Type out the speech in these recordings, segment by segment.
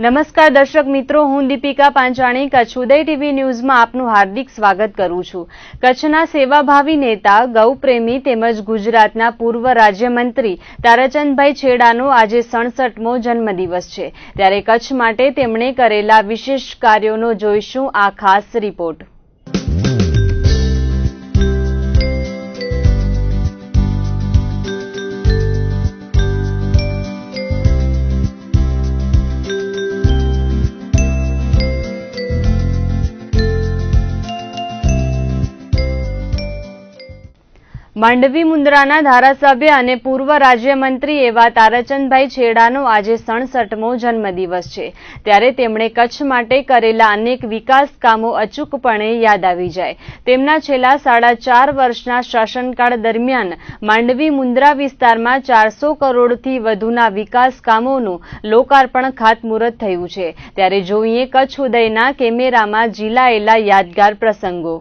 નમસ્કાર દર્શક મિત્રો, હું દીપિકા પાંચાણી, કચ્છ ઉદય ટીવી ન્યૂઝમાં આપનું હાર્દિક સ્વાગત કરું છું. કચ્છના સેવાભાવી નેતા, ગૌપ્રેમી તેમજ ગુજરાતના પૂર્વ રાજ્યમંત્રી તારાચંદભાઈ છેડાનો આજે સડસઠમો જન્મદિવસ છે. ત્યારે કચ્છ માટે તેમણે કરેલા વિશેષ કાર્યોનો જોઈશું આ ખાસ રિપોર્ટ. માંડવી મુન્દ્રાના ધારાસભ્ય અને પૂર્વ રાજ્યમંત્રી એવા તારાચંદભાઈ છેડાનો આજે સડસઠમો જન્મદિવસ છે. ત્યારે તેમણે કચ્છ માટે કરેલા અનેક વિકાસ કામો અચૂકપણે યાદ આવી જાય. તેમના છેલ્લા સાડા ચાર વર્ષના શાસનકાળ દરમિયાન માંડવી મુન્દ્રા વિસ્તારમાં ચારસો કરોડથી વધુના વિકાસ કામોનું લોકાર્પણ ખાતમુહૂર્ત થયું છે. ત્યારે જોઈએ કચ્છ ઉદયના કેમેરામાં ઝીલાયેલા યાદગાર પ્રસંગો.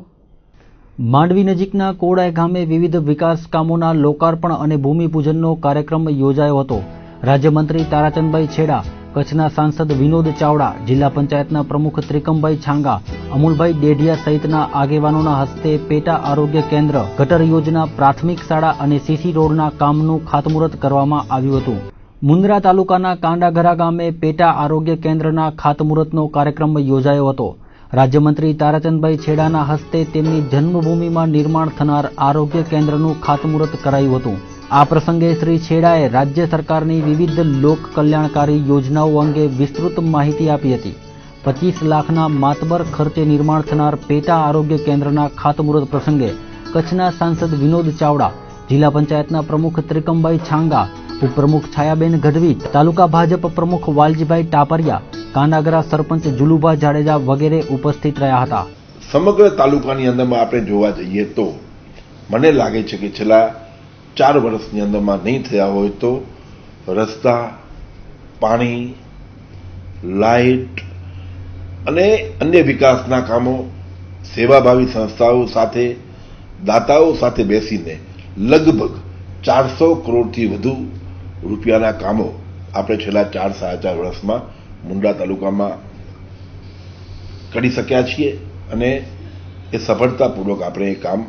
માંડવી નજીકના કોડાય ગામે વિવિધ વિકાસ કામોના લોકાર્પણ અને ભૂમિપૂજનનો કાર્યક્રમ યોજાયો હતો. રાજ્યમંત્રી તારાચંદભાઈ છેડા, કચ્છના સાંસદ વિનોદ ચાવડા, જિલ્લા પંચાયતના પ્રમુખ ત્રિકમભાઈ છાંગા, અમુલભાઈ ડેઢિયા સહિતના આગેવાનોના હસ્તે પેટા આરોગ્ય કેન્દ્ર, ગટર યોજના, પ્રાથમિક શાળા અને સીસી રોડના કામનું ખાતમુહૂર્ત કરવામાં આવ્યું હતું. મુન્દ્રા તાલુકાના કાંડાઘરા ગામે પેટા આરોગ્ય કેન્દ્રના ખાતમુહૂર્તનો કાર્યક્રમ યોજાયો હતો. રાજ્યમંત્રી તારાચંદભાઈ છેડાના હસ્તે તેમની જન્મભૂમિમાં નિર્માણ થનાર આરોગ્ય કેન્દ્રનું ખાતમુહૂર્ત કરાયું હતું. આ પ્રસંગે શ્રી છેડાએ રાજ્ય સરકારની વિવિધ લોક કલ્યાણકારી યોજનાઓ અંગે વિસ્તૃત માહિતી આપી હતી. પચીસ લાખના માતબર ખર્ચે નિર્માણ થનાર પેટા આરોગ્ય કેન્દ્રના ખાતમુહૂર્ત પ્રસંગે કચ્છના સાંસદ વિનોદ ચાવડા, જિલ્લા પંચાયતના પ્રમુખ ત્રિકમભાઈ છાંગા, ઉપપ્રમુખ છાયાબેન ગઢવી, તાલુકા ભાજપ પ્રમુખ વાલજીભાઈ ટાપરિયા કાંડાગરા સરપંચ જુલુભા જાડેજા વગેરે ઉપસ્થિત રહ્યા હતા. સમગ્ર તાલુકાની અંદરમાં આપણે જોવા જઈએ તો મને લાગે છે કે છેલ્લા ચાર વર્ષની અંદરમાં નહીં થયા હોય તો રસ્તા, પાણી, લાઇટ અને અન્ય વિકાસના કામો સેવાભાવી સંસ્થાઓ સાથે, દાતાઓ સાથે બેસીને લગભગ ચારસો કરોડથી વધુ રૂપિયાના કામો આપણે છેલ્લા ચાર સાડા ચાર વર્ષમાં મુન્દ્રા તાલુકામાં કરી શક્યા છીએ અને એ સફળતાપૂર્વક આપણે એ કામ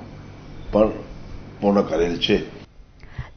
પણ પૂર્ણ કરેલ છે.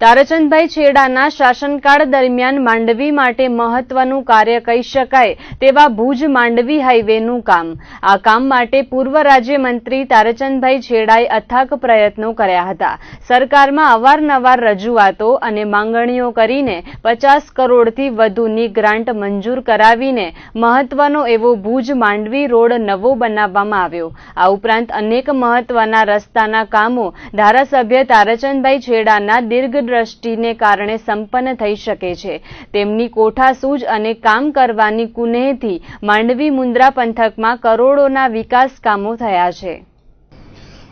તારાચંદભાઈ છેડાના શાસનકાળ દરમિયાન માંડવી માટે મહત્વનું કાર્ય કહી શકાય તેવા ભુજ માંડવી હાઈવેનું કામ. આ કામ માટે પૂર્વ રાજ્યમંત્રી તારાચંદભાઈ છેડાએ અથાક પ્રયત્નો કર્યા હતા. સરકારમાં અવારનવાર રજૂઆતો અને માંગણીઓ કરીને પચાસ કરોડથી વધુની ગ્રાન્ટ મંજૂર કરાવીને મહત્વનો એવો ભુજ માંડવી રોડ નવો બનાવવામાં આવ્યો. આ ઉપરાંત અનેક મહત્વના રસ્તાના કામો ધારાસભ્ય તારાચંદભાઈ છેડાના દીર્ઘ દ્રષ્ટિને કારણે સંપન્ન થઈ શકે છે. તેમની કોઠાસૂઝ અને કામ કરવાની કુનેહથી માંડવી મુન્દ્રા પંથકમાં કરોડોના વિકાસ કામો થયા છે.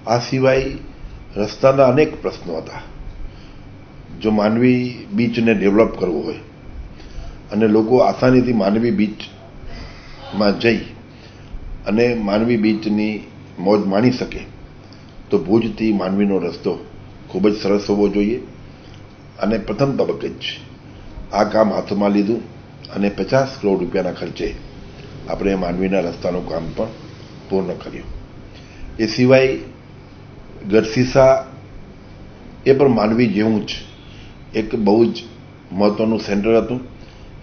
આ સિવાય રસ્તાના અનેક પ્રશ્નો હતા. જો માનવી બીચને ડેવલપ કરવો હોય અને લોકો આસાનીથી માનવી બીચમાં જઈ અને માનવી બીચની મોજ માણી શકે, તો ભુજથી માનવીનો રસ્તો ખૂબ જ સરસ હોવો જોઈએ. અને પ્રથમ તબક્કે જ આ કામ હાથમાં લીધું અને પચાસ કરોડ રૂપિયાના ખર્ચે આપણે માંડવીના રસ્તાનું કામ પણ પૂર્ણ કર્યું. એ સિવાય ગઢસીસા એ પણ માનવી જેવું જ એક બહુ જ મહત્વનું સેન્ટર હતું.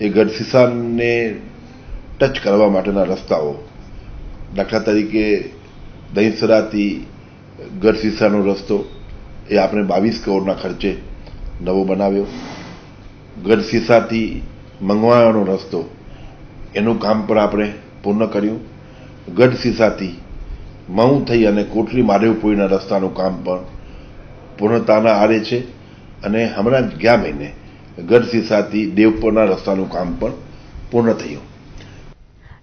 એ ગઢસીસાને ટચ કરવા માટેના રસ્તાઓ. દાખલા તરીકે દહીસરાથી ગઢસીસાનો રસ્તો એ આપણે બાવીસ કરોડના ખર્ચે નવો બનાવ્યો. ગઢસીસાથી મંગવાણાનો રસ્તો. એનું કામ પણ આપણે પૂર્ણ કર્યું. ગઢસીસાથી મઉ થઈ અને કોટલી માધેવપુરીના રસ્તાનું કામ પણ પૂર્ણતાના આરે છે. અને હમણાં જ ગયા મહિને ગઢસીસાથી દેવપુરના રસ્તાનું કામ પણ પૂર્ણ થયું.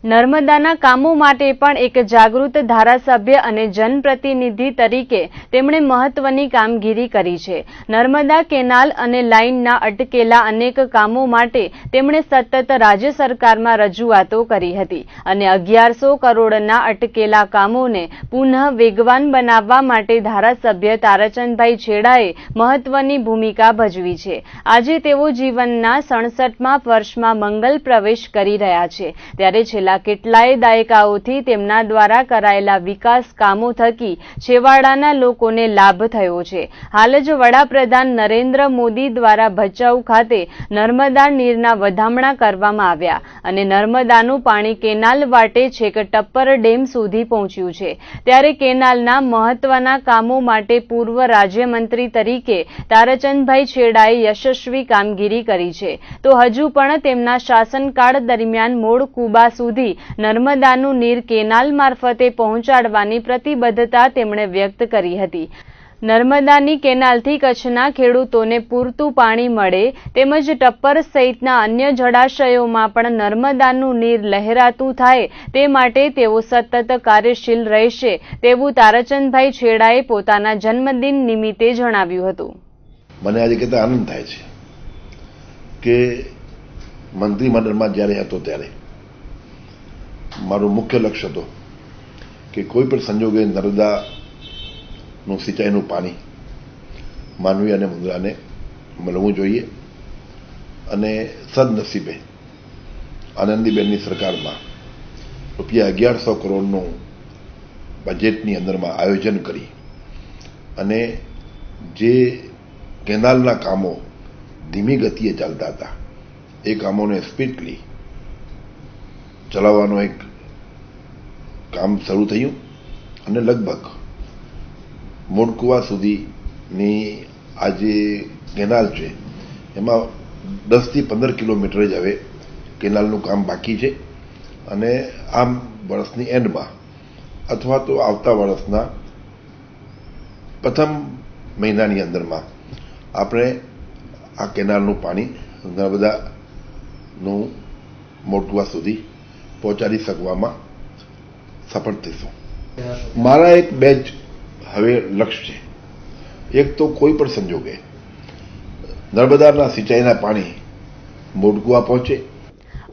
નર્મદાના કામો માટે પણ એક જાગૃત ધારાસભ્ય અને જનપ્રતિનિધિ તરીકે તેમણે મહત્વની કામગીરી કરી છે. નર્મદા કેનાલ અને લાઇનના અટકેલા અનેક કામો માટે તેમણે સતત રાજ્ય સરકારમાં રજૂઆતો કરી હતી અને અગિયારસો કરોડના અટકેલા કામોને પુનઃ વેગવાન બનાવવા માટે ધારાસભ્ય તારાચંદભાઈ છેડાએ મહત્વની ભૂમિકા ભજવી છે. આજે તેઓ જીવનના સડસઠમાં વર્ષમાં મંગલ પ્રવેશ કરી રહ્યા છે. ત્યારે છેલ્લા કેટલાય દાયકાઓથી તેમના દ્વારા કરાયેલા વિકાસ કામો થકી છેવાડાના લોકોને લાભ થયો છે. હાલ જ વડાપ્રધાન નરેન્દ્ર મોદી દ્વારા ભચાઉ ખાતે નર્મદા નીરના વધામણા કરવામાં આવ્યા અને નર્મદાનું પાણી કેનાલ વાટે છેક ટપ્પર ડેમ સુધી પહોંચ્યું છે. ત્યારે કેનાલના મહત્વના કામો માટે પૂર્વ રાજ્યમંત્રી તરીકે તારાચંદભાઈ છેડાએ યશસ્વી કામગીરી કરી છે. તો હજુ પણ તેમના શાસનકાળ દરમિયાન મૂળ કુબા સુધી નર્મદાનું નીર કેનાલ મારફતે પહોંચાડવાની પ્રતિબદ્ધતા તેમણે વ્યક્ત કરી હતી. નર્મદાની કેનાલથી કચ્છના ખેડૂતોને પૂરતું પાણી મળે તેમજ ટપ્પર સહિતના અન્ય જળાશયોમાં પણ નર્મદાનું નીર લહેરાતું થાય તે માટે તેઓ સતત કાર્યશીલ રહેશે તેવું તારાચંદભાઈ છેડાએ પોતાના જન્મદિન નિમિત્તે જણાવ્યું હતું. મને આજે કહેતા આનંદ થાય છે કે મંત્રીમંડળમાં જ્યારે હતો ત્યારે મારું મુખ્ય લક્ષ્ય હતો કે કોઈ પણ સંજોગે નર્મદાનું સિંચાઈનું પાણી માનવી અને મુદ્રાને મળવું જોઈએ અને સદનસીબે આનંદીબેનની સરકારમાં રૂપિયા અગિયારસો કરોડનું બજેટની અંદરમાં આયોજન કરી અને જે કેનાલના કામો ધીમી ગતિએ ચાલતા હતા, એ કામોને સ્પીડલી ચલાવવાનો એક કામ શરૂ થયું અને લગભગ મોડકુવા સુધીની આ જે કેનાલ છે, એમાં દસથી પંદર કિલોમીટર જ હવે કેનાલનું કામ બાકી છે અને આમ વર્ષની એન્ડમાં અથવા તો આવતા વર્ષના પ્રથમ મહિનાની અંદરમાં આપણે આ કેનાલનું પાણી નર્મદાનું મોટવા સુધી પહોંચાડી શકવામાં સફળ થઈશું. મારા એક બે જ હવે લક્ષ્ય છે. એક તો કોઈ પણ સંજોગે નર્મદાના સિંચાઈના પાણી મોટકુવા પહોંચે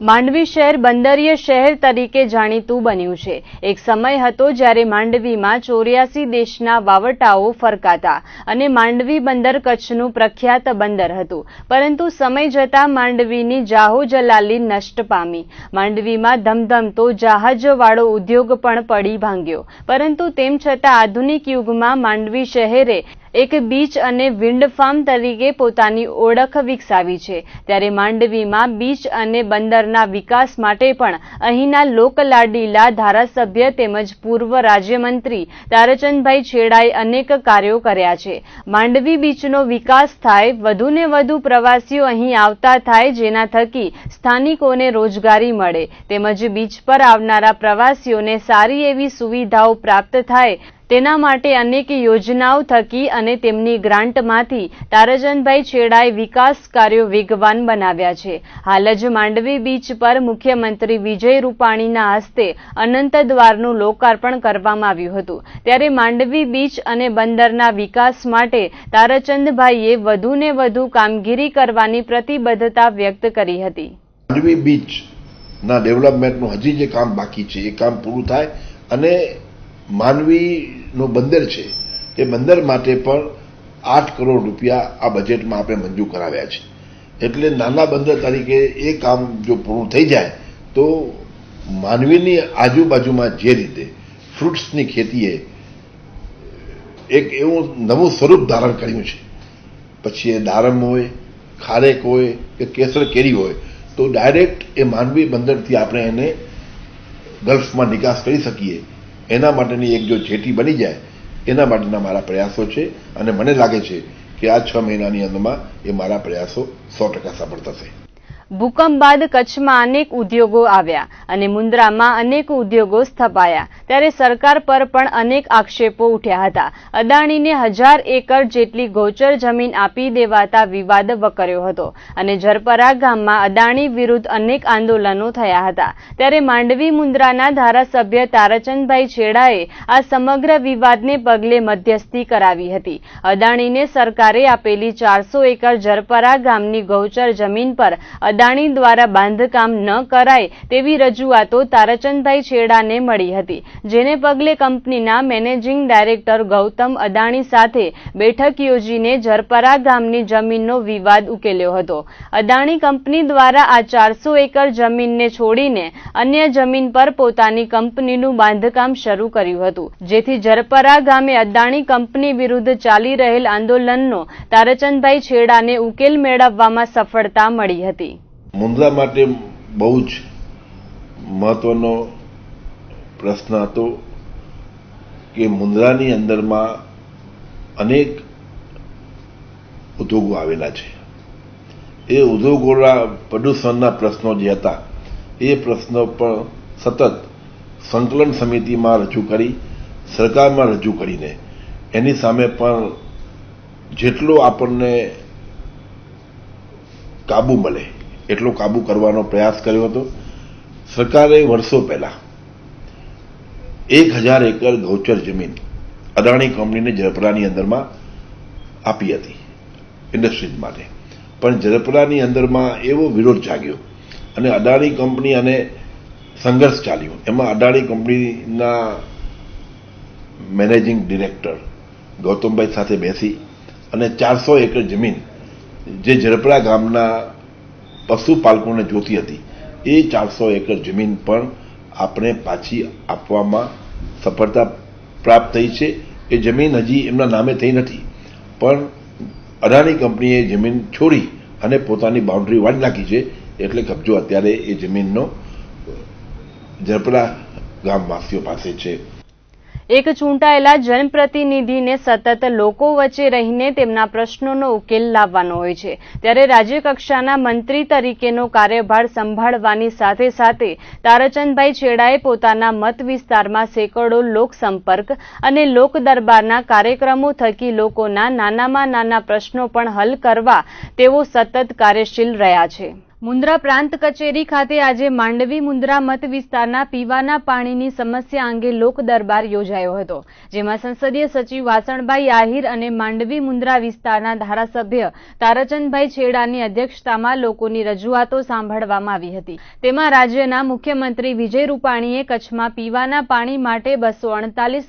માંડવી શહેર બંદરીય શહેર તરીકે જાણીતું બન્યું છે. એક સમય હતો જ્યારે માંડવીમાં ચોર્યાસી દેશના વાવટાઓ ફરકાતા અને માંડવી બંદર કચ્છનું પ્રખ્યાત બંદર હતું. પરંતુ સમય જતાં માંડવીની જાહો જલાલી નષ્ટ પામી. માંડવીમાં ધમધમતો જહાજવાળો ઉદ્યોગ પણ પડી ભાંગ્યો. પરંતુ તેમ છતાં આધુનિક યુગમાં માંડવી શહેરે એક બીચ અને વિન્ડ ફાર્મ તરીકે પોતાની ઓળખ વિકસાવી છે. ત્યારે માંડવીમાં બીચ અને બંદરના વિકાસ માટે પણ અહીંના લોકલાડીલા ધારાસભ્ય તેમજ પૂર્વ રાજ્યમંત્રી તારાચંદભાઈ છેડાએ અનેક કાર્યો કર્યા છે. માંડવી બીચનો વિકાસ થાય, વધુને વધુ પ્રવાસીઓ અહીં આવતા થાય જેના થકી સ્થાનિકોને રોજગારી મળે. તેમજ બીચ પર આવનારા પ્રવાસીઓને સારી એવી સુવિધાઓ પ્રાપ્ત થાય તેના માટે અનેક યોજનાઓ થકી અને તેમની ગ્રાન્ટમાંથી તારાચંદભાઈ છેડાએ વિકાસ કાર્યો વેગવાન બનાવ્યા છે. હાલ જ માંડવી બીચ પર મુખ્યમંત્રી વિજય રૂપાણીના હસ્તે અનંત દ્વારનું લોકાર્પણ કરવામાં આવ્યું હતું. ત્યારે માંડવી બીચ અને બંદરના વિકાસ માટે તારાચંદભાઈએ વધુને વધુ કામગીરી કરવાની પ્રતિબદ્ધતા વ્યક્ત કરી હતી. માંડવી બીચના ડેવલપમેન્ટનું હજી જે કામ બાકી છે એ કામ પૂરું થાય અને માનવીનું બંદર છે. એ બંદર માટે પણ આઠ કરોડ રૂપિયા આ બજેટમાં આપણે મંજૂર કરાવ્યા છે. એટલે નાના બંદર તરીકે એ કામ જો પૂરું થઈ જાય, તો માનવીની આજુબાજુમાં જે રીતે ફ્રૂટ્સની ખેતીએ એક એવું નવું સ્વરૂપ ધારણ કર્યું છે. પછી એ દારમ હોય, ખારેક હોય, કે કેસર કેરી હોય, તો ડાયરેક્ટ એ માનવી બંદરથી આપણે એને ગલ્ફમાં નિકાસ કરી શકીએ. એના માટેની એક જો જેટી બની જાય, એના માટેના મારા પ્રયાસો છે અને મને લાગે છે કે આ છ મહિનાની અંદરમાં એ મારા પ્રયાસો સો ટકા સફળ થશે. ભૂકંપ બાદ કચ્છમાં અનેક ઉદ્યોગો આવ્યા અને મુન્દ્રામાં અનેક ઉદ્યોગો સ્થપાયા. ત્યારે સરકાર પર પણ અનેક આક્ષેપો ઉઠ્યા હતા. અદાણીને હજાર એકર જેટલી ગોચર જમીન આપી દેવાતા વિવાદ વકર્યો હતો અને ઝરપરા ગામમાં અદાણી વિરુદ્ધ અનેક આંદોલનો થયા હતા. ત્યારે માંડવી મુન્દ્રાના ધારાસભ્ય તારાચંદભાઈ છેડાએ આ સમગ્ર વિવાદને પગલે મધ્યસ્થી કરાવી હતી. અદાણીને સરકારે આપેલી ચારસો એકર જરપરા ગામની ગૌચર જમીન પર અદાણી દ્વારા બાંધકામ ન કરાય તેવી રજૂઆતો તારાચંદભાઈ છેડાને મળી હતી, જેને પગલે કંપનીના મેનેજિંગ ડાયરેક્ટર ગૌતમ અદાણી સાથે બેઠક યોજીને જરપરા ગામની જમીનનો વિવાદ ઉકેલ્યો હતો. અદાણી કંપની દ્વારા આ ચારસો એકર જમીનને છોડીને અન્ય જમીન પર પોતાની કંપનીનું બાંધકામ શરૂ કર્યું હતું, જેથી જરપરા ગામે અદાણી કંપની વિરુદ્ધ ચાલી રહેલ આંદોલનનો તારાચંદભાઈ છેડાને ઉકેલ મેળવવામાં સફળતા મળી હતી. મુન્દ્રા માટે બહુ જ મહત્વનો પ્રશ્ન હતો કે મુન્દ્રાની અંદરમાં અનેક ઉદ્યોગો આવેલા છે. એ ઉદ્યોગોના પ્રદૂષણના પ્રશ્નો જે હતા, એ પ્રશ્નો પણ સતત સંકલન સમિતિમાં રજૂ કરી, સરકારમાં રજૂ કરીને એની સામે પણ જેટલો આપણને કાબુ મળે એટલો કાબુ કરવાનો પ્રયાસ કર્યો હતો. સરકારે વર્ષો પહેલા એક હજાર એકર ગૌચર જમીન અદાણી કંપનીને જરપરાની અંદરમાં આપી હતી, ઇન્ડસ્ટ્રીઝ માટે. પણ જરપરાની અંદરમાં એવો વિરોધ જાગ્યો અને અદાણી કંપની અને સંઘર્ષ ચાલ્યો. એમાં અદાણી કંપનીના મેનેજિંગ ડિરેક્ટર ગૌતમભાઈ સાથે બેસી અને ચારસો એકર જમીન જે ઝરપડા ગામના પશુપાલકોને જોતી હતી. એ ચારસો એકર જમીન પણ આપણે પાછી આપવામાં સફળતા પ્રાપ્ત થઈ છે. એ જમીન હજી એમના નામે થઈ નથી. પણ અદાણી કંપનીએ જમીન છોડી અને પોતાની બાઉન્ડ્રી વાળી નાખી છે. એટલે કબજો અત્યારે એ જમીનનો ઝરપડા ગામવાસીઓ પાસે છે. એક ચૂંટાયેલા જનપ્રતિનિધિને સતત લોકો વચ્ચે રહીને તેમના પ્રશ્નોનો ઉકેલ લાવવાનો હોય છે. ત્યારે રાજ્યકક્ષાના મંત્રી તરીકેનો કાર્યભાર સંભાળવાની સાથે સાથે તારાચંદભાઈ છેડાએ પોતાના મત વિસ્તારમાં સેંકડો લોકસંપર્ક અને લોક દરબારના કાર્યક્રમો થકી લોકોના નાનામાં નાના પ્રશ્નો પણ હલ કરવા તેઓ સતત કાર્યશીલ રહ્યા છે. મુન્દ્રા પ્રાંત કચેરી ખાતે આજે માંડવી મુન્દ્રા મત વિસ્તારના પીવાના પાણીની સમસ્યા અંગે લોક દરબાર યોજાયો હતો, જેમાં સંસદીય સચિવ વાસણભાઈ આહિર અને માંડવી મુન્દ્રા વિસ્તારના ધારાસભ્ય તારાચંદભાઈ છેડાની અધ્યક્ષતામાં લોકોની રજૂઆતો સાંભળવામાં આવી હતી. તેમાં રાજ્યના મુખ્યમંત્રી વિજય રૂપાણીએ કચ્છમાં પીવાના પાણી માટે બસો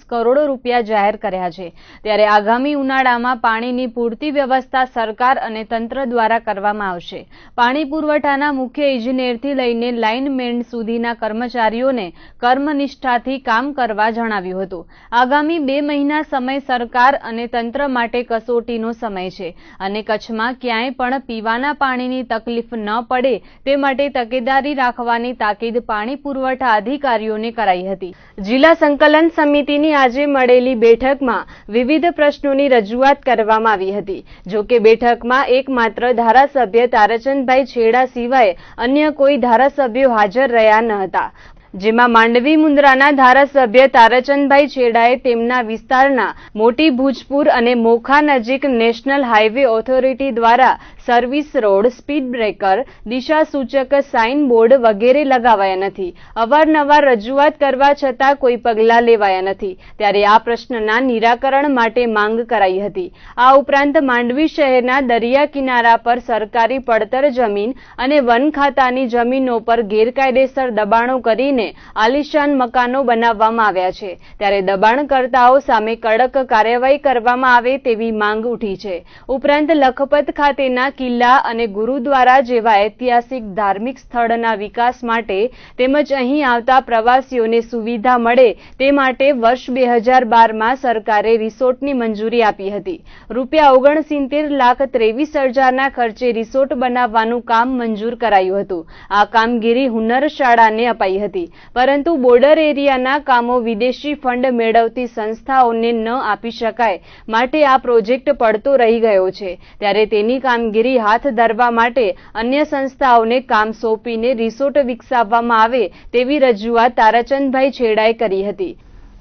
કરોડ રૂપિયા જાહેર કર્યા છે. ત્યારે આગામી ઉનાળામાં પાણીની પૂરતી વ્યવસ્થા સરકાર અને તંત્ર દ્વારા કરવામાં આવશે. પાણી પુરવઠા પુરવઠાના મુખ્ય ઇજનેરથી લઈને લાઇનમેન સુધીના કર્મચારીઓને કર્મનિષ્ઠાથી કામ કરવા જણાવ્યું હતું. આગામી બે મહિના સમય સરકાર અને તંત્ર માટે કસોટીનો સમય છે અને કચ્છમાં ક્યાંય પણ પીવાના પાણીની તકલીફ ન પડે તે માટે તકેદારી રાખવાની તાકીદ પાણી પુરવઠા અધિકારીઓને કરાઈ હતી. જિલ્લા સંકલન સમિતિની આજે મળેલી બેઠકમાં વિવિધ પ્રશ્નોની રજૂઆત કરવામાં આવી હતી. જો કે બેઠકમાં એકમાત્ર ધારાસભ્ય તારાચંદભાઈ છેડા સિવાય અન્ય કોઈ ધારાસભ્યો હાજર રહ્યા ન હતા. જેમાં માંડવી મુન્દ્રાના ધારાસભ્ય તારાચંદભાઈ છેડાએ તેમના વિસ્તારના મોટી ભૂજપુર અને મોખા નજીક નેશનલ હાઈવે ઓથોરિટી દ્વારા સર્વિસ રોડ, સ્પીડ બ્રેકર, દિશા સૂચક, સાઇન બોર્ડ વગેરે લગાવાયા નથી. અવારનવાર રજૂઆત કરવા છતાં કોઈ પગલાં લેવાયા નથી. ત્યારે આ પ્રશ્નના નિરાકરણ માટે માંગ કરાઈ હતી. આ ઉપરાંત માંડવી શહેરના દરિયા કિનારા પર સરકારી પડતર જમીન અને વન ખાતાની જમીનો પર ગેરકાયદેસર દબાણો કરીને આલિશાન મકાનો બનાવવામાં આવ્યા છે. ત્યારે દબાણકર્તાઓ સામે કડક કાર્યવાહી કરવામાં આવે તેવી માંગ ઉઠી છે. ઉપરાંત લખપત ખાતેના કિલ્લા અને ગુરુદ્વારા જેવા ઐતિહાસિક ધાર્મિક સ્થળના વિકાસ માટે તેમજ અહીં આવતા પ્રવાસીઓને સુવિધા મળે તે માટે વર્ષ બે હજાર બારમાં સરકારે રિસોર્ટની મંજૂરી આપી હતી. રૂપિયા ઓગણસિત્તેર લાખ ત્રેવીસ હજારના ખર્ચે રિસોર્ટ બનાવવાનું કામ મંજૂર કરાયું હતું. આ કામગીરી હુનર શાળાને અપાઈ હતી. પરંતુ બોર્ડર એરિયાના કામો વિદેશી ફંડ મેળવતી સંસ્થાઓને ન આપી શકાય માટે આ પ્રોજેક્ટ પડતો રહી ગયો છે. ત્યારે તેની કામગીરી કામગીરી હાથ ધરવા માટે અન્ય સંસ્થાઓને કામ સોંપીને રિસોર્ટ વિકસાવવામાં આવે તેવી રજૂઆત તારાચંદભાઈ છેડાએ કરી હતી.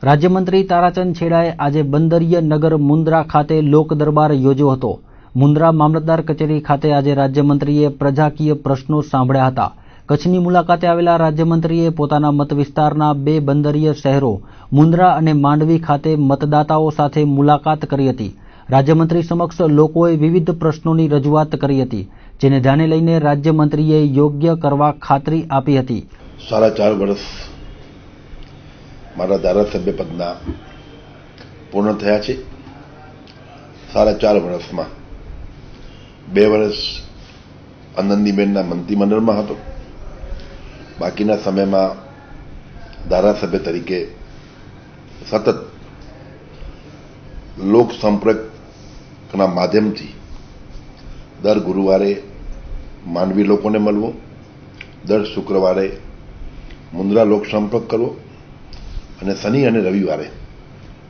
રાજ્યમંત્રી તારાચંદ છેડાએ આજે બંદરીય નગર મુન્દ્રા ખાતે લોક યોજ્યો હતો. મુન્દ્રા મામલતદાર કચેરી ખાતે આજે રાજ્યમંત્રીએ પ્રજાકીય પ્રશ્નો સાંભળ્યા હતા. કચ્છની મુલાકાતે આવેલા રાજ્યમંત્રીએ પોતાના મત વિસ્તારના બે બંદરીય શહેરો મુન્દ્રા અને માંડવી ખાતે મતદાતાઓ સાથે મુલાકાત કરી હતી. રાજ્યમંત્રી સમક્ષ લોકોએ વિવિધ પ્રશ્નોની રજૂઆત કરી હતી, જેને ધ્યાને લઈને રાજ્યમંત્રીએ યોગ્ય કરવા ખાતરી આપી હતી. સાડા ચાર વર્ષ મારા ધારાસભ્ય પદના પૂર્ણ થયા છે. સાડા ચાર વર્ષમાં બે વર્ષ આનંદીબેનના મંત્રીમંડળમાં હતો. બાકીના સમયમાં ધારાસભ્ય તરીકે સતત લોક સંપર્કના માધ્યમથી દર ગુરુવારે માંડવી લોકોને મળવો, દર શુક્રવારે મુન્દ્રા લોક સંપર્ક કરવો અને શનિ અને રવિવારે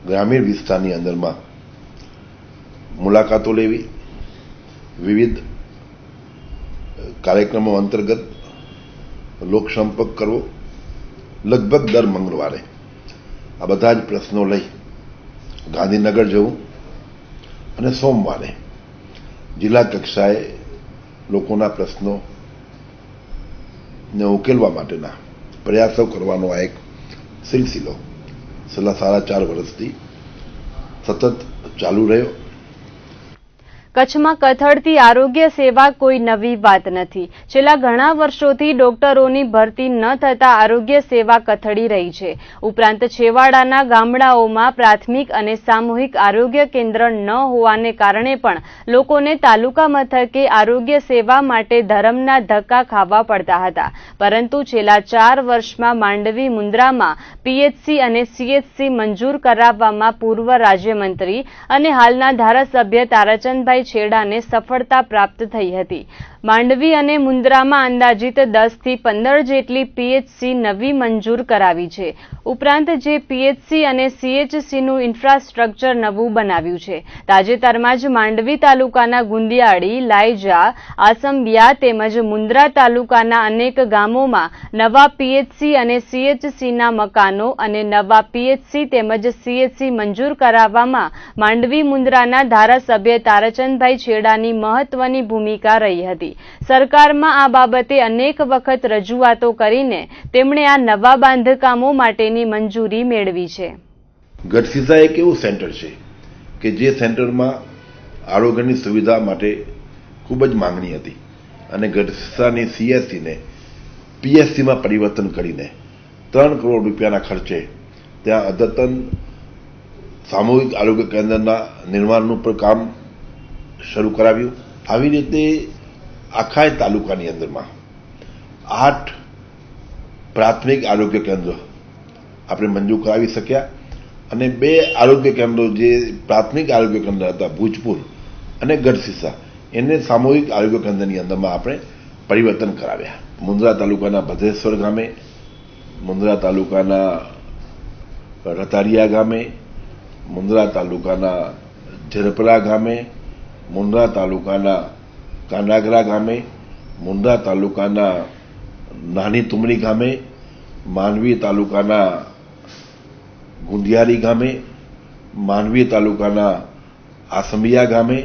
ગ્રામીણ વિસ્તારની અંદરમાં મુલાકાતો લેવી, વિવિધ કાર્યક્રમો અંતર્ગત લોકસંપર્ક કરવો. લગભગ દર મંગળવારે આ બધા જ પ્રશ્નો લઈ ગાંધીનગર જવું. અને સોમવારે જિલ્લા કક્ષાએ લોકોના પ્રશ્નો ને ઉકેલવા માટેના પ્રયાસો કરવાનો આ એક સિલસિલો છેલ્લા સાડા ચાર વર્ષથી સતત ચાલુ રહ્યો. કચ્છમાં કથળતી આરોગ્ય સેવા કોઈ નવી વાત નથી. છેલ્લા ઘણા વર્ષોથી ડોક્ટરોની ભરતી ન થતા આરોગ્ય સેવા કથળી રહી છે. ઉપરાંત છેવાડાના ગામડાઓમાં પ્રાથમિક અને સામૂહિક આરોગ્ય કેન્દ્ર ન હોવાને કારણે પણ લોકોને તાલુકા મથકે આરોગ્ય સેવા માટે ધરમના ધક્કા ખાવા પડતા હતા. પરંતુ છેલ્લા ચાર વર્ષમાં માંડવી મુન્દ્રામાં પીએચસી અને સીએચસી મંજૂર કરાવવામાં પૂર્વ રાજ્યમંત્રી અને હાલના ધારાસભ્ય તારાચંદભાઈ છેડાને સફળતા પ્રાપ્ત થઈ હતી. માંડવી અને મુન્દ્રામાં અંદાજિત દસથી પંદર જેટલી પીએચસી નવી મંજૂર કરાવી છે. ઉપરાંત જે પીએચસી અને સીએચસીનું ઇન્ફ્રાસ્ટ્રક્ચર નવું બનાવ્યું છે. તાજેતરમાં જ માંડવી તાલુકાના ગુંદિયાળી, લાયજા આસંબિયા તેમજ મુન્દ્રા તાલુકાના અનેક ગામોમાં નવા પીએચસી અને સીએચસીના મકાનો અને નવા પીએચસી તેમજ સીએચસી મંજૂર કરાવવામાં માંડવી મુન્દ્રાના ધારાસભ્ય તારાચંદભાઈ છેડાની મહત્વની ભૂમિકા રહી હતી. સરકારમાં આ બાબતે અનેક વખત રજૂઆતો કરીને તેમણે આ નવા બાંધકામો માટેની મંજૂરી મેળવી છે. ગઢસીસા એક એવું સેન્ટર છે કે જે સેન્ટરમાં આરોગ્યની સુવિધા માટે ખૂબ જ માંગણી હતી અને ગઢસીસાની સીએસસીને પીએસસીમાં પરિવર્તન કરીને ત્રણ કરોડ રૂપિયાના ખર્ચે ત્યાં અદ્યતન સામૂહિક આરોગ્ય કેન્દ્રના નિર્માણનું પણ કામ શરૂ કરાવ્યું. આવી રીતે આખા તાલુકાની અંદરમાં આઠ પ્રાથમિક આરોગ્ય કેન્દ્રો આપણે મંજૂર કરાવી શક્યા અને બે આરોગ્ય કેન્દ્રો જે પ્રાથમિક આરોગ્ય કેન્દ્ર હતા, ભૂજપુર અને ગઢસીસા એને સામૂહિક આરોગ્ય કેન્દ્રની અંદરમાં આપણે પરિવર્તન કરાવ્યા. મુન્દ્રા તાલુકાના ભદ્રેશ્વર ગામે મુન્દ્રા તાલુકાના રતારિયા ગામે મુન્દ્રા તાલુકાના ઝરપરા ગામે મુન્દ્રા તાલુકાના કાંડાગરા ગામે મુંદ્રા તાલુકાના નાની તુમડી ગામે માંડવી તાલુકાના ગુંદિયારી ગામે માંડવી તાલુકાના આસમિયા ગામે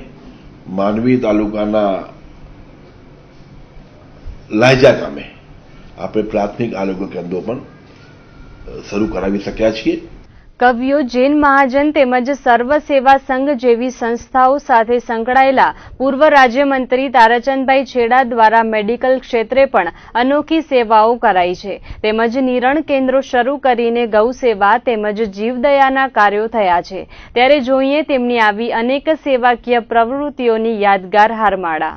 માંડવી તાલુકાના લાયજા ગામે. આપણે પ્રાથમિક આરોગ્ય કેન્દ્રો પણ શરૂ કરાવી શક્યા છીએ. કવિઓ જૈન મહાજન તેમજ સર્વ સેવા સંઘ જેવી સંસ્થાઓ સાથે સંકળાયેલા પૂર્વ રાજ્યમંત્રી તારાચંદભાઈ છેડા દ્વારા મેડિકલ ક્ષેત્રે પણ અનોખી સેવાઓ કરાઈ છે. તેમજ નિરણ કેન્દ્રો શરૂ કરીને ગૌ સેવા તેમજ જીવદયાના કાર્યો થયા છે. ત્યારે જોઈએ તેમની આવી અનેક સેવાકીય પ્રવૃત્તિઓની યાદગાર હારમાળા.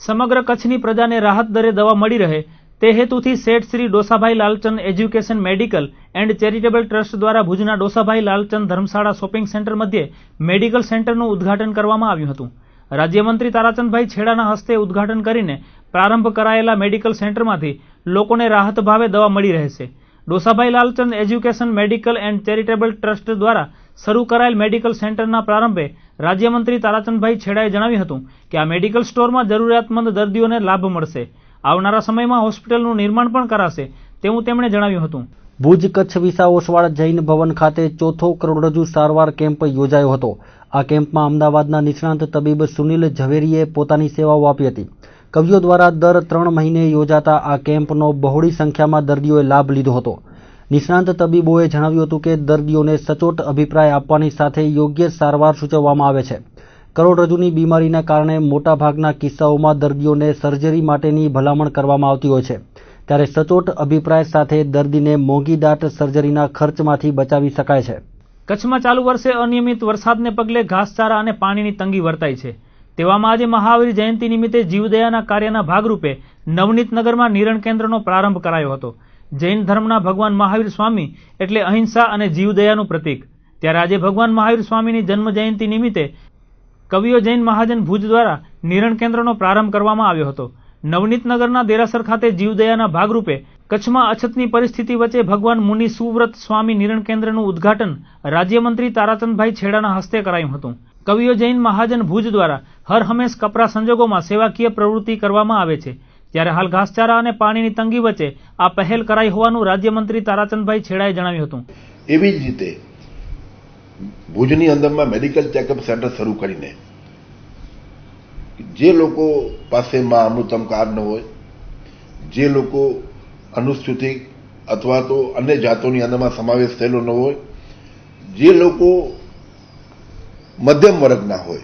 સમગ્ર કચ્છની પ્રજાને રાહત દરે દવા મળી રહે તે હેતુથી Sheth Shri Dosabhai Lalchand education medical and charitable trust દ્વારા ભુજના ડોસાભાઈ લાલચંદ ધર્મશાળા શોપિંગ સેન્ટર મધ્યે મેડિકલ સેન્ટરનું ઉદ્ઘાટન કરવામાં આવ્યું હતું. રાજ્યમંત્રી તારાચંદભાઈ છેડાના હસ્તે ઉદ્ઘાટન કરીને પ્રારંભ કરાયેલા મેડિકલ સેન્ટરમાંથી લોકોને રાહત ભાવે દવા મળી રહેશે. Dosabhai Lalchand education medical and charitable trust દ્વારા શરૂ કરાયેલ મેડિકલ સેન્ટરના પ્રારંભે રાજ્યમંત્રી તારાચંદભાઈ છેડાએ જણાવ્યું હતું કે આ મેડિકલ સ્ટોરમાં જરૂરિયાતમંદ દર્દીઓને લાભ મળશે. આવનારા સમયમાં હોસ્પિટલનું નિર્માણ પણ કરાશે તેવું તેમણે જણાવ્યું હતું. ભુજ કચ્છ વિસા ઓસવાળ જૈન ભવન ખાતે ચોથો કરોડરજ્જુ સારવાર કેમ્પ યોજાયો હતો. આ કેમ્પમાં અમદાવાદના નિષ્ણાંત તબીબ સુનિલ ઝવેરીએ પોતાની સેવાઓ આપી હતી. કવિઓ દ્વારા દર ત્રણ મહિને યોજાતા આ કેમ્પનો બહોળી સંખ્યામાં દર્દીઓએ લાભ લીધો હતો. નિષ્ણાંત તબીબોએ જણાવ્યું હતું કે દર્દીઓને સચોટ અભિપ્રાય આપવાની સાથે યોગ્ય સારવાર સૂચવવામાં આવે છે. કરોડરજ્જુની બીમારીના કારણે મોટાભાગના કિસ્સાઓમાં દર્દીઓને સર્જરી માટેની ભલામણ કરવામાં આવતી હોય છે. ત્યારે સચોટ અભિપ્રાય સાથે દર્દીને મોંઘી દાટ સર્જરીના ખર્ચમાંથી બચાવી શકાય છે. કચ્છમાં ચાલુ વર્ષે અનિયમિત વરસાદને પગલે ઘાસચારા અને પાણીની તંગી વર્તાઈ છે. તેવામાં આજે મહાવીર જયંતિ નિમિત્તે જીવદયાના કાર્યના ભાગરૂપે નવનીત નગરમાં નિરણ કેન્દ્રનો પ્રારંભ કરાયો હતો. જૈન ધર્મના ભગવાન મહાવીર સ્વામી એટલે અહિંસા અને જીવદયાનું પ્રતીક. ત્યારે આજે ભગવાન મહાવીર સ્વામીની જન્મ જયંતિ નિમિત્તે કવિઓ જૈન મહાજન ભુજ દ્વારા નિરણ કેન્દ્રનો પ્રારંભ કરવામાં આવ્યો હતો. નવનીત નગરના દેરાસર ખાતે જીવદયાના ભાગરૂપે કચ્છમાં અછતની પરિસ્થિતિ વચ્ચે ભગવાન મુનિ સુવ્રત સ્વામી નિરણ કેન્દ્રનું ઉદ્ઘાટન રાજ્યમંત્રી તારાચંદભાઈ છેડાના હસ્તે કરાયું હતું. કવિઓ જૈન મહાજન ભુજ દ્વારા હર હંમેશ કપરા સંજોગોમાં સેવાકીય પ્રવૃત્તિ કરવામાં આવે છે. ત્યારે હાલ ઘાસચારા અને પાણીની તંગી વચ્ચે આ પહેલ કરાઈ હોવાનું રાજ્યમંત્રી તારાચંદભાઈ છેડાએ જણાવ્યું હતું. એવી જ રીતે ભુજની અંદરમાં મેડિકલ ચેકઅપ સેન્ટર શરૂ કરીને જે લોકો પાસે માં અમૃતમ કાર્ડ ન હોય, જે લોકો અનુસૂચિત અથવા તો અન્ય જાતોની અંદરમાં સમાવેશ થયેલો ન હોય, જે લોકો મધ્યમ વર્ગના હોય,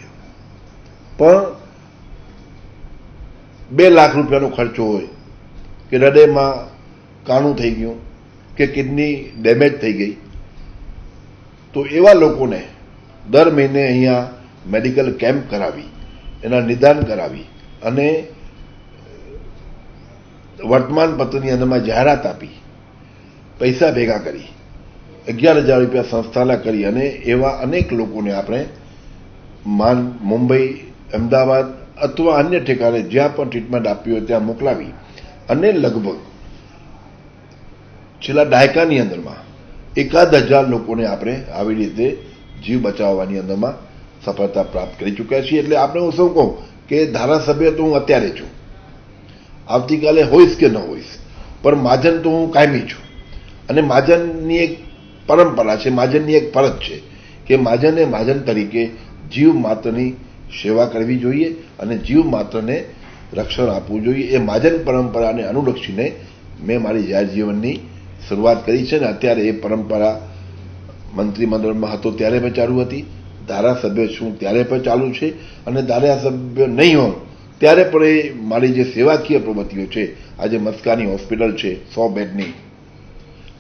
પણ બે લાખ રૂપિયાનો ખર્ચો હોય, કે હૃદયમાં કાણું થઈ ગયું, કે કિડની ડેમેજ થઈ ગઈ તો એવા લોકોને દર મહિને અહીંયા મેડિકલ કેમ્પ કરાવી, એના નિદાન કરાવી અને વર્તમાન પત્રની અંદરમાં જાહેરાત આપી, પૈસા ભેગા કરી, અગિયાર હજાર રૂપિયા સંસ્થાના કરી અને એવા અનેક લોકોને આપણે માન, મુંબઈ, અમદાવાદ અથવા અન્ય ઠેકાણે જ્યાં પણ ટ્રીટમેન્ટ આપવી હોય ત્યાં મોકલાવી અને લગભગ છેલ્લા દાયકાની અંદરમાં એકાદ હજાર લોકોને આપણે આવી રીતે જીવ બચાવવાની અંદરમાં સફળતા પ્રાપ્ત કરી ચૂક્યા છીએ. એટલે આપણે હું શું કહું કે ધારાસભ્ય તો હું અત્યારે છું. આવતીકાલે હોઈશ કે ન હોઈશ, પણ મહાજન તો હું કાયમી છું. અને મહાજનની એક પરંપરા છે, માજનની એક ફરજ છે કે માજને મહાજન તરીકે જીવ માત્રની સેવા કરવી જોઈએ અને જીવ માત્રને રક્ષણ આપવું જોઈએ. એ મહાજન પરંપરાને અનુલક્ષીને મેં મારી જાહેર જીવનની શરૂઆત કરી છે ને, અત્યારે એ પરંપરા મંત્રીમંડળમાં હતો, ત્યારે પણ ચાલુ હતી. ધારાસભ્ય છું, ત્યારે પણ ચાલુ છે. અને ધારાસભ્ય નહીં હોઉં ત્યારે પણ એ મારી જે સેવાકીય પ્રવૃત્તિઓ છે, આજે મસ્કાની હોસ્પિટલ છે, સો બેડની.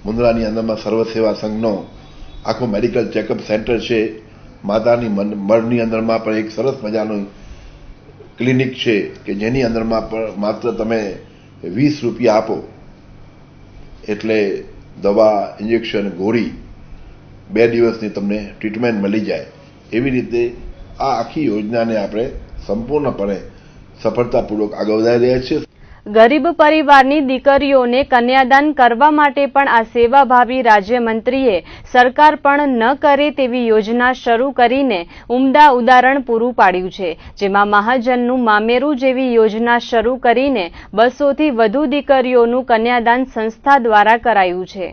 મુંદ્રાની અંદરમાં સર્વ સેવા સંઘનો આખો મેડિકલ ચેકઅપ સેન્ટર છે. માતાની મળની અંદરમાં પણ એક સરસ મજાનું ક્લિનિક છે કે જેની અંદરમાં પણ માત્ર તમે વીસ રૂપિયા આપો એટલે દવા ઇન્જેક્શન ગોળી, બે દિવસની તમને ટ્રીટમેન્ટ મળી જાય. એવી રીતે આ આખી યોજનાને આપણે સંપૂર્ણપણે સફળતાપૂર્વક આગળ વધારી રહ્યા છીએ. ગરીબ પરિવારની દીકરીઓને કન્યાદાન કરવા માટે પણ આ સેવાભાવી રાજ્યમંત્રીએ સરકાર પણ ન કરે તેવી યોજના શરૂ કરીને ઉમદા ઉદાહરણ પૂરું પાડ્યું છે, જેમાં મહાજનનું મામેરું જેવી યોજના શરૂ કરીને બસોથી વધુ દીકરીઓનું કન્યાદાન સંસ્થા દ્વારા કરાયું છે.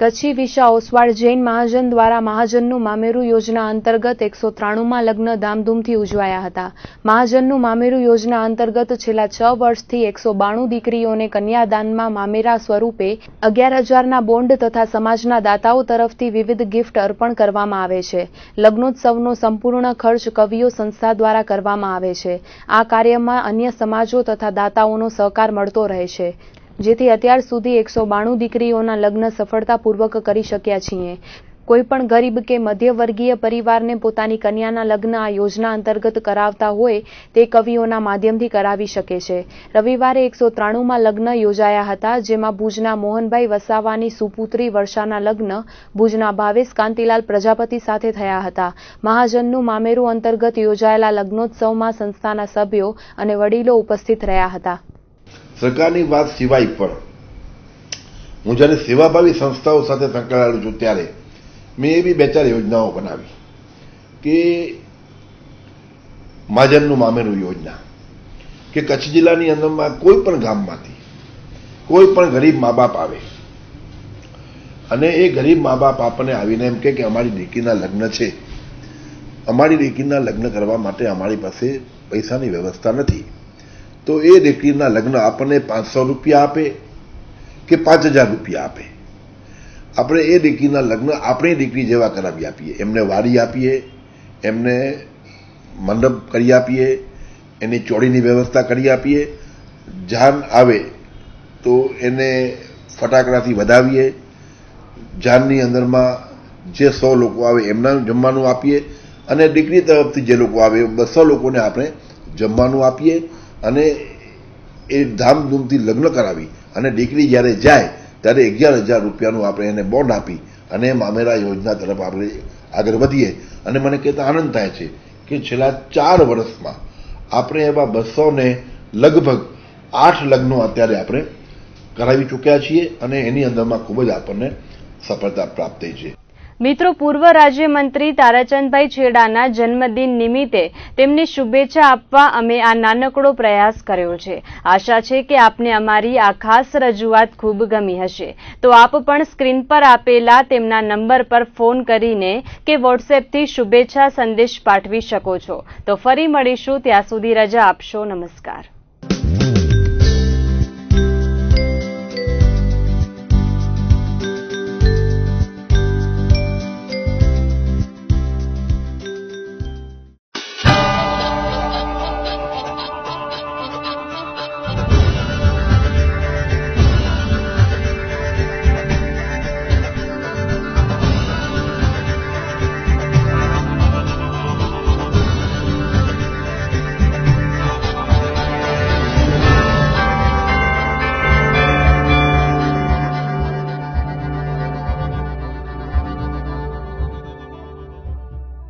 કચ્છી વિશા ઓસવાળ જૈન મહાજન દ્વારા મહાજનનું મામેરું યોજના અંતર્ગત એકસો ત્રાણુંમાં લગ્ન ધામધૂમથી ઉજવાયા હતા. મહાજનનું મામેરું યોજના અંતર્ગત છેલ્લા છ વર્ષથી એકસો બાણું દીકરીઓને કન્યાદાનમાં મામેરા સ્વરૂપે અગિયાર હજારના બોન્ડ તથા સમાજના દાતાઓ તરફથી વિવિધ ગિફ્ટ અર્પણ કરવામાં આવે છે. લગ્નોત્સવનો સંપૂર્ણ ખર્ચ કવિઓ સંસ્થા દ્વારા કરવામાં આવે છે. આ કાર્યમાં અન્ય સમાજો તથા દાતાઓનો સહકાર મળતો રહે છે. જેથી અત્યાર સુધી એકસો બાણું દીકરીઓના લગ્ન સફળતાપૂર્વક કરી શક્યા છીએ. કોઈપણ ગરીબ કે મધ્યવર્ગીય પરિવારને પોતાની કન્યાના લગ્ન આ યોજના અંતર્ગત કરાવતા હોય, તે કવિઓના માધ્યમથી કરાવી શકે છે. રવિવારે એકસો ત્રાણુંમાં લગ્ન યોજાયા હતા, જેમાં ભુજના મોહનભાઈ વસાવાની સુપુત્રી વર્ષાના લગ્ન ભુજના ભાવેશ કાંતિલાલ પ્રજાપતિ સાથે થયા હતા. મહાજનનું મામેરું અંતર્ગત યોજાયેલા લગ્નોત્સવમાં સંસ્થાના સભ્યો અને વડીલો ઉપસ્થિત રહ્યા હતા. સરકારની વાત સિવાય પણ. હું જ્યારે સેવાભાવી સંસ્થાઓ સાથે સંકળાયેલો છું ત્યારે મેં એવી બે ચાર યોજનાઓ બનાવી કે મહાજનનું મામેરું યોજના, કે કચ્છ જિલ્લાની અંદરમાં કોઈ પણ ગામમાંથી કોઈ પણ ગરીબ મા બાપ આવે. અને એ ગરીબ મા બાપ આપણને આવીને એમ કે અમારી દીકરીના લગ્ન છે. અમારી દીકરીના લગ્ન કરવા માટે અમારી પાસે પૈસાની વ્યવસ્થા નથી. તો એ દીકરીના લગ્ન આપણને પાંચસો રૂપિયા આપે કે પાંચ હજાર રૂપિયા આપે? આપણે એ દીકરીના લગ્ન આપણી દીકરી જેવા કરાવી આપીએ. એમને વારી આપીએ, એમને મંડપ કરી આપીએ, એની ચોળીની વ્યવસ્થા કરી આપીએ. જાન આવે તો એને ફટાકડાથી વધાવીએ. જાનની અંદરમાં જે સો લોકો આવે એમના જમવાનું આપીએ અને દીકરી તરફથી જે લોકો આવે બસો લોકોને આપણે જમવાનું આપીએ. અને એ ધામધૂમથી લગ્ન કરાવી અને દીકરી જ્યારે જાય, ત્યારે અગિયાર હજાર રૂપિયાનું આપણે એને બોન્ડ આપી અને મામેરા યોજના તરફ આપણે આગળ વધીએ. અને મને કહેતા આનંદ થાય છે કે છેલ્લા ચાર વર્ષમાં આપણે એવા બસો ને લગભગ આઠ લગ્નો અત્યારે આપણે કરાવી ચૂક્યા છીએ અને એની અંદરમાં ખૂબ જ આપણને સફળતા પ્રાપ્ત થઈ છે. મિત્રો, પૂર્વ રાજ્યમંત્રી તારાચંદભાઈ છેડાના જન્મદિન નિમિત્તે તેમને શુભેચ્છા આપવા અમે આ નાનકડો પ્રયાસ કર્યો છે. આશા છે કે આપને અમારી આ ખાસ રજૂઆત ખૂબ ગમી હશે. તો આપ પણ સ્ક્રીન પર આપેલા તેમના નંબર પર ફોન કરીને કે વોટ્સએપથી શુભેચ્છા સંદેશ પાઠવી શકો છો. તો ફરી મળીશું, ત્યાં સુધી રજા આપશો. નમસ્કાર.